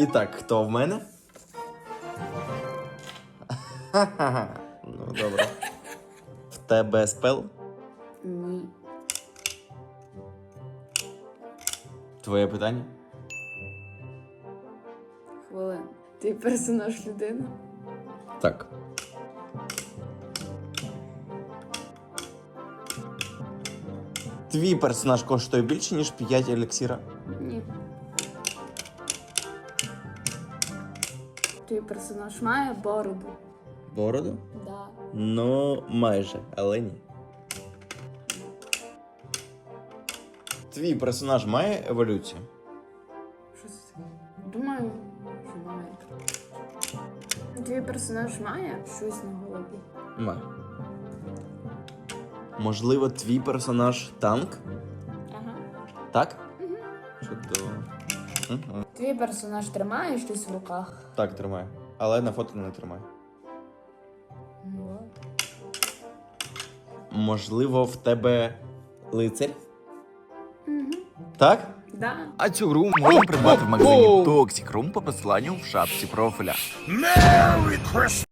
І так, хто в мене? Ну, добре. В тебе спел? Ні. Твоє питання? Хвилин. Ти персонаж людина? Так. Твій персонаж коштує більше, ніж 5 еліксіра. Ні. Твій персонаж має бороду? Бороду? Да. Ну, майже, але ні. Твій персонаж має еволюцію? Що це таке? Думаю, що має. Твій персонаж має щось на голові? Має. Можливо, твій персонаж танк? Ага. Так? Чудово. Твій персонаж тримає щось в руках? Так, тримає. Але на фото не тримає. Ну. Можливо, в тебе лицарь? Так? Да. А цю гру можна придбати в магазині Toxic Room по посиланню в шапці профіля.